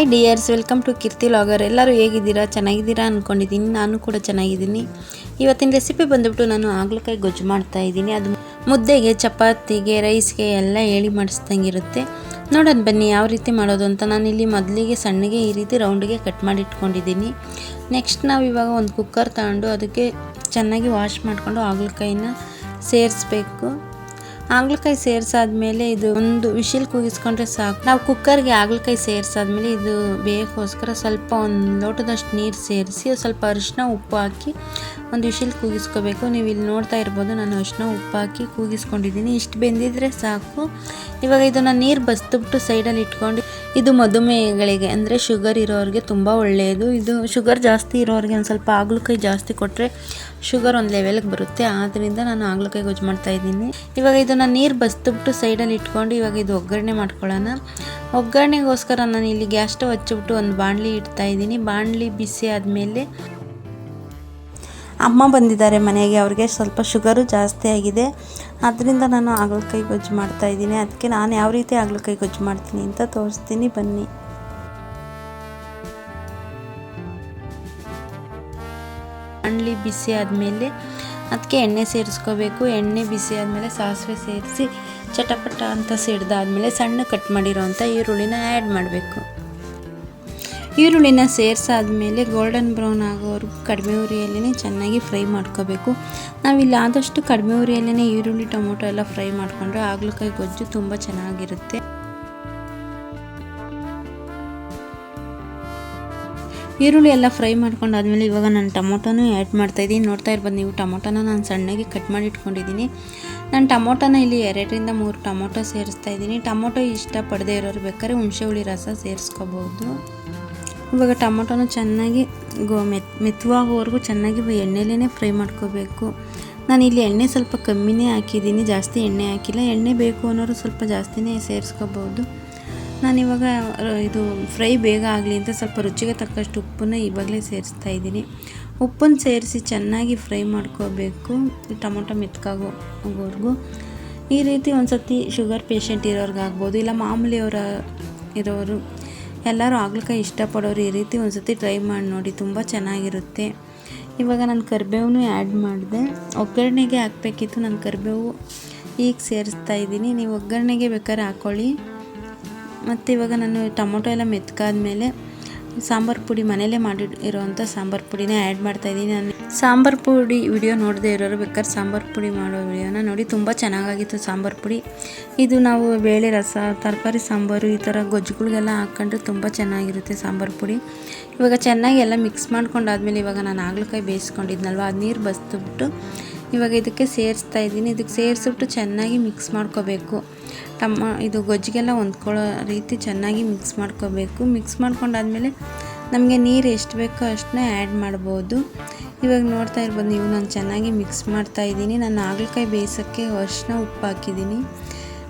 Hi dears welcome to Keerthi vlogger ಎಲ್ಲರೂ ಹೇಗಿದ್ದೀರಾ? ಚೆನ್ನಾಗಿದ್ದೀರಾ ಅಂದ್ಕೊಂಡಿದ್ದೀನಿ ನಾನು ಕೂಡ ಚೆನ್ನಾಗಿದ್ದೀನಿ. ಇವತ್ತಿನ ರೆಸಿಪಿ ಬಂದುಬಿಟ್ಟು ನಾನು ಆಗ್ಲಕಾಯಿ ಗೊಜ್ಜು ಮಾಡ್ತಾ ಇದ್ದೀನಿ. ಅದು ಮುದ್ದೆಗೆ, ಚಪಾತಿಗೆ ರೈಸ್ಗೆ ಎಲ್ಲ ಹೇಳಿ ಮಾಡಿಸ್ದಂಗಿರುತ್ತೆ. ನೋಡೋಣ ಬನ್ನಿ ಯಾವ ರೀತಿ ಮಾಡೋದು ಅಂತ. ನಾನು ಇಲ್ಲಿ ಮೊದಲಿಗೆ ಸಣ್ಣಗೆ ಈ ರೀತಿ ರೌಂಡಿಗೆ ಕಟ್ ಮಾಡಿ ಇಟ್ಕೊಂಡಿದ್ದೀನಿ. ನೆಕ್ಸ್ಟ್ ನಾವು ಇವಾಗ ಒಂದು ಕುಕ್ಕರ್ ತಗೊಂಡು ಅದಕ್ಕೆ ಚೆನ್ನಾಗಿ ವಾಶ್ ಮಾಡಿಕೊಂಡು ಆಗ್ಲಕಾಯಿನ ಸೇರಿಸ್ಬೇಕು. ಹಾಗಲಕಾಯಿ ಸೇರ್ಸಾದ್ಮೇಲೆ ಇದು ಒಂದು ವಿಶಿಲ್ ಕೂಗಿಸ್ಕೊಂಡ್ರೆ ಸಾಕು. ನಾವು ಕುಕ್ಕರ್ಗೆ ಹಾಗಲಕಾಯಿ ಸೇರ್ಸಾದ್ಮೇಲೆ ಇದು ಬೇಕೋಸ್ಕರ ಸ್ವಲ್ಪ ಒಂದು ಲೋಟದಷ್ಟು ನೀರು ಸೇರಿಸಿ ಸ್ವಲ್ಪ ಅರಿಶಿನ ಉಪ್ಪು ಹಾಕಿ ಒಂದು ವಿಶಿಲ್ ಕೂಗಿಸ್ಕೋಬೇಕು ನೀವು ಇಲ್ಲಿ ನೋಡ್ತಾ ಇರ್ಬೋದು ನಾನು ಅರಿಶಿನ ಉಪ್ಪು ಹಾಕಿ ಕೂಗಿಸ್ಕೊಂಡಿದ್ದೀನಿ ಇಷ್ಟು ಬೆಂದಿದ್ರೆ ಸಾಕು. ಇವಾಗ ಇದನ್ನು ನೀರು ಬಸ್ದುಬಿಟ್ಟು ಸೈಡಲ್ಲಿ ಇಟ್ಕೊಂಡು ಇದು ಮಧುಮೇಹಿಗಳಿಗೆ, ಅಂದರೆ ಶುಗರ್ ಇರೋರಿಗೆ ತುಂಬ ಒಳ್ಳೆಯದು. ಇದು ಶುಗರ್ ಜಾಸ್ತಿ ಇರೋರಿಗೆ ಒಂದು ಸ್ವಲ್ಪ ಆಗ್ಲಕಾಯಿ ಜಾಸ್ತಿ ಕೊಟ್ಟರೆ ಶುಗರ್ ಒಂದು ಲೆವೆಲ್ಗೆ ಬರುತ್ತೆ. ಆದ್ದರಿಂದ ನಾನು ಆಗ್ಲಕಾಯಿ ಗೊಜ್ಜು ಮಾಡ್ತಾ ಇದ್ದೀನಿ. ಇವಾಗ ಇದನ್ನು ನೀರು ಬಸ್ದುಬಿಟ್ಟು ಸೈಡಲ್ಲಿ ಇಟ್ಕೊಂಡು ಇವಾಗ ಇದು ಒಗ್ಗರಣೆ ಮಾಡ್ಕೊಳ್ಳೋಣ. ಒಗ್ಗರಣೆಗೋಸ್ಕರ ನಾನು ಇಲ್ಲಿ ಗ್ಯಾಸ್ ಸ್ಟವ್ ಹಚ್ಚಿಬಿಟ್ಟು ಒಂದು ಬಾಣಲಿ ಇಡ್ತಾ ಇದ್ದೀನಿ. ಬಾಣಲಿ ಬಿಸಿ ಆದಮೇಲೆ ಅಮ್ಮ ಬಂದಿದ್ದಾರೆ ಮನೆಗೆ, ಅವ್ರಿಗೆ ಸ್ವಲ್ಪ ಶುಗರು ಜಾಸ್ತಿ ಆಗಿದೆ. ಅದರಿಂದ ನಾನು ಹಾಗಲಕಾಯಿ ಗೊಜ್ಜು ಮಾಡ್ತಾ ಇದ್ದೀನಿ. ಅದಕ್ಕೆ ನಾನು ಯಾವ ರೀತಿ ಹಾಗಲಕಾಯಿ ಗೊಜ್ಜು ಮಾಡ್ತೀನಿ ಅಂತ ತೋರಿಸ್ತೀನಿ. ಬನ್ನಿ. ಬಾಣಲಿ ಬಿಸಿ ಆದಮೇಲೆ ಅದಕ್ಕೆ ಎಣ್ಣೆ ಸೇರಿಸ್ಕೋಬೇಕು. ಎಣ್ಣೆ ಬಿಸಿ ಆದಮೇಲೆ ಸಾಸಿವೆ ಸೇರಿಸಿ, ಚಟಪಟ ಅಂತ ಸಿಡ್ದಾದ್ಮೇಲೆ ಸಣ್ಣ ಕಟ್ ಮಾಡಿರೋವಂಥ ಈರುಳ್ಳಿನ ಆ್ಯಡ್ ಮಾಡಬೇಕು. ಈರುಳ್ಳಿನ ಸೇರಿಸಾದ್ಮೇಲೆ ಗೋಲ್ಡನ್ ಬ್ರೌನ್ ಆಗೋವರೆಗೂ ಕಡಿಮೆ ಉರಿಯಲ್ಲೇ ಚೆನ್ನಾಗಿ ಫ್ರೈ ಮಾಡ್ಕೋಬೇಕು. ನಾವಿಲ್ಲಿ ಆದಷ್ಟು ಕಡಿಮೆ ಉರಿಯಲ್ಲೇ ಈರುಳ್ಳಿ, ಟೊಮೊಟೊ ಎಲ್ಲ ಫ್ರೈ ಮಾಡಿಕೊಂಡ್ರೆ ಹಾಗಲಕಾಯಿ ಗೊಜ್ಜು ತುಂಬ ಚೆನ್ನಾಗಿರುತ್ತೆ. ಈರುಳ್ಳಿ ಎಲ್ಲ ಫ್ರೈ ಮಾಡ್ಕೊಂಡಾದ್ಮೇಲೆ ಇವಾಗ ನಾನು ಟೊಮೊಟೊನೂ ಆ್ಯಡ್ ಮಾಡ್ತಾಯಿದ್ದೀನಿ ನೋಡ್ತಾ ಇರ್ಬೋದು ನೀವು, ಟೊಮೊಟೊನ ನಾನು ಸಣ್ಣಗೆ ಕಟ್ ಮಾಡಿ ಇಟ್ಕೊಂಡಿದ್ದೀನಿ. ನಾನು ಟೊಮೊಟೊನ ಇಲ್ಲಿ ಎರಡರಿಂದ ಮೂರು ಟೊಮೊಟೊ ಸೇರಿಸ್ತಾ ಇದ್ದೀನಿ. ಟೊಮೊಟೊ ಇಷ್ಟಪಡದೇ ಇರೋರು ಬೇಕಾದ್ರೆ ಹುಣಸೆ ಹುಳಿ ರಸ ಸೇರಿಸ್ಕೋಬೋದು. ಇವಾಗ ಟೊಮೊಟೊನ ಚೆನ್ನಾಗಿ ಗೋ ಮೆತ್, ಮೆತ್ತುವಾಗೋವರೆಗೂ ಚೆನ್ನಾಗಿ ಎಣ್ಣೆಲೇ ಫ್ರೈ ಮಾಡ್ಕೋಬೇಕು. ನಾನು ಇಲ್ಲಿ ಎಣ್ಣೆ ಸ್ವಲ್ಪ ಕಮ್ಮಿನೇ ಹಾಕಿದ್ದೀನಿ, ಜಾಸ್ತಿ ಎಣ್ಣೆ ಹಾಕಿಲ್ಲ. ಎಣ್ಣೆ ಬೇಕು ಅನ್ನೋರು ಸ್ವಲ್ಪ ಜಾಸ್ತಿನೇ ಸೇರಿಸ್ಕೋಬೋದು. ನಾನಿವಾಗ ಇದು ಫ್ರೈ ಬೇಗ ಆಗಲಿ ಅಂತ ಸ್ವಲ್ಪ ರುಚಿಗೆ ತಕ್ಕಷ್ಟು ಉಪ್ಪನ್ನು ಇವಾಗಲೇ ಸೇರಿಸ್ತಾ ಇದ್ದೀನಿ. ಉಪ್ಪನ್ನು ಸೇರಿಸಿ ಚೆನ್ನಾಗಿ ಫ್ರೈ ಮಾಡ್ಕೋಬೇಕು, ಟೊಮೊಟೊ ಮೆತ್ಕಾಗೋವರೆಗೂ ಈ ರೀತಿ ಒಂದು ಸತಿ ಶುಗರ್ ಪೇಷಂಟ್ ಇರೋರ್ಗಾಗ್ಬೋದು, ಇಲ್ಲ ಮಾಮೂಲಿಯವರ ಇರೋರು ಎಲ್ಲರೂ ಹಾಗಲಕಾಯಿ ಇಷ್ಟಪಡೋರು ಈ ರೀತಿ ಒಂದು ಸತಿ ಟ್ರೈ ಮಾಡಿ ನೋಡಿ ತುಂಬ ಚೆನ್ನಾಗಿರುತ್ತೆ. ಇವಾಗ ನಾನು ಕರಿಬೇವು ಆ್ಯಡ್ ಮಾಡಿದೆ. ಒಗ್ಗರಣೆಗೆ ಹಾಕಬೇಕಿತ್ತು, ನಾನು ಕರಿಬೇವು ಈಗ ಸೇರಿಸ್ತಾ ಇದ್ದೀನಿ. ನೀವು ಒಗ್ಗರಣೆಗೆ ಬೇಕಾದ್ರೆ ಹಾಕ್ಕೊಳ್ಳಿ ಮತ್ತು ಇವಾಗ ನಾನು ಟೊಮೊಟೊ ಎಲ್ಲ ಮೆತ್ಕಾದ್ಮೇಲೆ ಸಾಂಬಾರು ಪುಡಿ ಮನೇಲೇ ಮಾಡಿ ಇರೋವಂಥ ಸಾಂಬಾರು ಪುಡಿನೇ ಆ್ಯಡ್ ಮಾಡ್ತಾಯಿದ್ದೀನಿ ನಾನು. ಸಾಂಬಾರು ಪುಡಿ ವಿಡಿಯೋ ನೋಡದೇ ಇರೋರು ಬೇಕಾದ್ರೆ ಸಾಂಬಾರು ಪುಡಿ ಮಾಡೋ ವಿಡಿಯೋನ ನೋಡಿ, ತುಂಬ ಚೆನ್ನಾಗಾಗಿತ್ತು ಸಾಂಬಾರು ಪುಡಿ. ಇದು ನಾವು ಬೇಳೆ ರಸ, ತರಕಾರಿ ಸಾಂಬಾರು ಈ ಥರ ಗೊಜ್ಜುಗಳಿಗೆಲ್ಲ ಹಾಕ್ಕೊಂಡ್ರೆ ತುಂಬ ಚೆನ್ನಾಗಿರುತ್ತೆ ಸಾಂಬಾರು ಪುಡಿ. ಇವಾಗ ಚೆನ್ನಾಗಿ ಎಲ್ಲ ಮಿಕ್ಸ್ ಮಾಡ್ಕೊಂಡಾದ್ಮೇಲೆ ಇವಾಗ ನಾನು ಹಾಗಲಕಾಯಿ ಬೇಯಿಸ್ಕೊಂಡಿದ್ನಲ್ವ ಅದು ನೀರು ಬಸ್ದುಬಿಟ್ಟು ಇವಾಗ ಇದಕ್ಕೆ ಸೇರಿಸ್ತಾ ಇದ್ದೀನಿ. ಇದಕ್ಕೆ ಸೇರಿಸ್ಬಿಟ್ಟು ಚೆನ್ನಾಗಿ ಮಿಕ್ಸ್ ಮಾಡ್ಕೋಬೇಕು. ಟಮ ಇದು ಗೊಜ್ಜಿಗೆಲ್ಲ ಹೊಂದ್ಕೊಳ್ಳೋ ರೀತಿ ಚೆನ್ನಾಗಿ ಮಿಕ್ಸ್ ಮಾಡ್ಕೋಬೇಕು. ಮಿಕ್ಸ್ ಮಾಡ್ಕೊಂಡಾದ್ಮೇಲೆ ನಮಗೆ ನೀರು ಎಷ್ಟು ಬೇಕೋ ಅಷ್ಟನ್ನ ಆ್ಯಡ್ ಮಾಡ್ಬೋದು. ಇವಾಗ ನೋಡ್ತಾ ಇರ್ಬೋದು ನೀವು, ನಾನು ಚೆನ್ನಾಗಿ ಮಿಕ್ಸ್ ಮಾಡ್ತಾ ಇದ್ದೀನಿ. ನಾನು ಹಾಗಲಕಾಯಿ ಬೇಯಿಸೋಕ್ಕೆ ಅರಿಶಿನ ಉಪ್ಪು ಹಾಕಿದ್ದೀನಿ.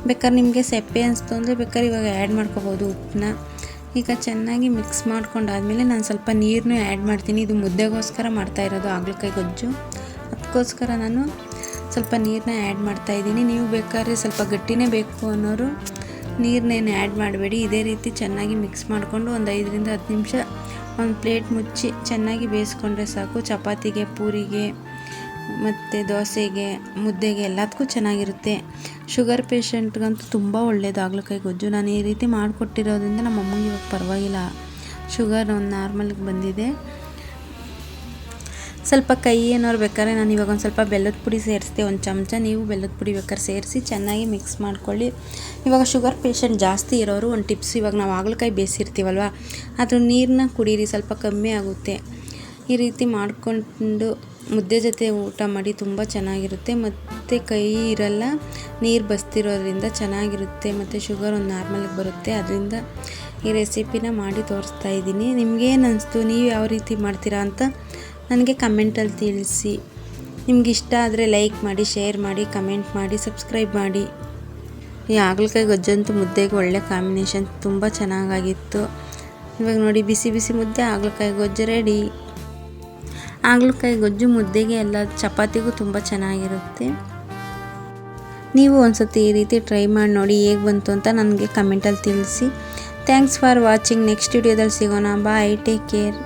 ಬೇಕಾದ್ರೆ ನಿಮಗೆ ಸೆಪ್ಪೆ ಅನಿಸ್ತು ಅಂದರೆ ಬೇಕಾದ್ರೆ ಇವಾಗ ಆ್ಯಡ್ ಮಾಡ್ಕೋಬೋದು ಉಪ್ಪನ್ನ. ಈಗ ಚೆನ್ನಾಗಿ ಮಿಕ್ಸ್ ಮಾಡ್ಕೊಂಡಾದ್ಮೇಲೆ ನಾನು ಸ್ವಲ್ಪ ನೀರನ್ನೂ ಆ್ಯಡ್ ಮಾಡ್ತೀನಿ. ಇದು ಮುದ್ದೆಗೋಸ್ಕರ ಮಾಡ್ತಾ ಇರೋದು ಹಾಗಲಕಾಯಿ ಗೊಜ್ಜು. ಅದಕ್ಕೋಸ್ಕರ ನಾನು ಸ್ವಲ್ಪ ನೀರನ್ನ ಆ್ಯಡ್ ಮಾಡ್ತಾಯಿದ್ದೀನಿ ನೀವು ಬೇಕಾದ್ರೆ ಸ್ವಲ್ಪ ಗಟ್ಟಿನೇ ಬೇಕು ಅನ್ನೋರು ನೀರನ್ನೇನು ಆ್ಯಡ್ ಮಾಡಬೇಡಿ. ಇದೇ ರೀತಿ ಚೆನ್ನಾಗಿ ಮಿಕ್ಸ್ ಮಾಡಿಕೊಂಡು ಒಂದು ಐದರಿಂದ ಹತ್ತು ನಿಮಿಷ ಒಂದು ಪ್ಲೇಟ್ ಮುಚ್ಚಿ ಚೆನ್ನಾಗಿ ಬೇಯಿಸ್ಕೊಂಡ್ರೆ ಸಾಕು. ಚಪಾತಿಗೆ, ಪೂರಿಗೆ, ಮತ್ತು ದೋಸೆಗೆ, ಮುದ್ದೆಗೆ ಎಲ್ಲದಕ್ಕೂ ಚೆನ್ನಾಗಿರುತ್ತೆ. ಶುಗರ್ ಪೇಷಂಟ್ಗಂತೂ ತುಂಬ ಒಳ್ಳೆಯದು ಹಾಗಲಕಾಯಿ ಗೊಜ್ಜು. ನಾನು ಈ ರೀತಿ ಮಾಡಿಕೊಟ್ಟಿರೋದ್ರಿಂದ ನಮ್ಮ ಅಮ್ಮಂಗೆ ಇವಾಗ ಪರವಾಗಿಲ್ಲ. ಶುಗರ್ ಒಂದು ನಾರ್ಮಲ್ಗೆ ಬಂದಿದೆ. ಸ್ವಲ್ಪ ಕೈ ಏನೋರು ಬೇಕಾದ್ರೆ ನಾನು ಇವಾಗ ಒಂದು ಸ್ವಲ್ಪ ಬೆಲ್ಲದ ಪುಡಿ ಸೇರಿಸ್ದೆ, ಒಂದು ಚಮಚ ನೀವು ಬೆಲ್ಲದ ಪುಡಿ ಬೇಕಾದ್ರೆ ಸೇರಿಸಿ ಚೆನ್ನಾಗಿ ಮಿಕ್ಸ್ ಮಾಡ್ಕೊಳ್ಳಿ. ಇವಾಗ ಶುಗರ್ ಪೇಷಂಟ್ ಜಾಸ್ತಿ ಇರೋರು ಒಂದು ಟಿಪ್ಸ್ ಇವಾಗ ನಾವು ಹಾಗಲಕಾಯಿ ಬೇಯಿಸಿರ್ತೀವಲ್ವ ಅದ್ರ ನೀರನ್ನ ಕುಡೀರಿ, ಸ್ವಲ್ಪ ಕಮ್ಮಿ ಆಗುತ್ತೆ. ಈ ರೀತಿ ಮಾಡಿಕೊಂಡು ಮುದ್ದೆ ಜೊತೆ ಊಟ ಮಾಡಿ ತುಂಬ ಚೆನ್ನಾಗಿರುತ್ತೆ. ಮತ್ತು ಕೈ ಇರಲ್ಲ, ನೀರು ಬಸ್ತಿರೋದ್ರಿಂದ ಚೆನ್ನಾಗಿರುತ್ತೆ, ಮತ್ತು ಶುಗರ್ ಒಂದು ನಾರ್ಮಲಿಗೆ ಬರುತ್ತೆ. ಅದರಿಂದ ಈ ರೆಸಿಪಿನ ಮಾಡಿ ತೋರಿಸ್ತಾ ಇದ್ದೀನಿ. ನಿಮ್ಗೇನು ಅನಿಸ್ತು, ನೀವು ಯಾವ ರೀತಿ ಮಾಡ್ತೀರಾ ಅಂತ ನನಗೆ ಕಮೆಂಟಲ್ಲಿ ತಿಳಿಸಿ. ನಿಮ್ಗೆ ಇಷ್ಟ ಆದರೆ ಲೈಕ್ ಮಾಡಿ, ಶೇರ್ ಮಾಡಿ, ಕಮೆಂಟ್ ಮಾಡಿ, ಸಬ್ಸ್ಕ್ರೈಬ್ ಮಾಡಿ. ಈ ಹಾಗಲಕಾಯಿ ಗೊಜ್ಜಂತೂ ಮುದ್ದೆಗೆ ಒಳ್ಳೆ ಕಾಂಬಿನೇಷನ್, ತುಂಬ ಚೆನ್ನಾಗಾಗಿತ್ತು. ಇವಾಗ ನೋಡಿ, ಬಿಸಿ ಬಿಸಿ ಮುದ್ದೆ, ಹಾಗಲಕಾಯಿ ಗೊಜ್ಜು ರೆಡಿ ಹಾಗಲಕಾಯಿ ಗೊಜ್ಜು ಮುದ್ದೆಗೆ ಎಲ್ಲ ಚಪಾತಿಗೂ ತುಂಬ ಚೆನ್ನಾಗಿರುತ್ತೆ. ನೀವು ಒಂದು ಸತಿ ಈ ರೀತಿ ಟ್ರೈ ಮಾಡಿ ನೋಡಿ ಹೇಗೆ ಬಂತು ಅಂತ ನನಗೆ ಕಮೆಂಟಲ್ಲಿ ತಿಳಿಸಿ. ಥ್ಯಾಂಕ್ಸ್ ಫಾರ್ ವಾಚಿಂಗ್ ನೆಕ್ಸ್ಟ್ ವಿಡಿಯೋದಲ್ಲಿ ಸಿಗೋಣ. Bye take care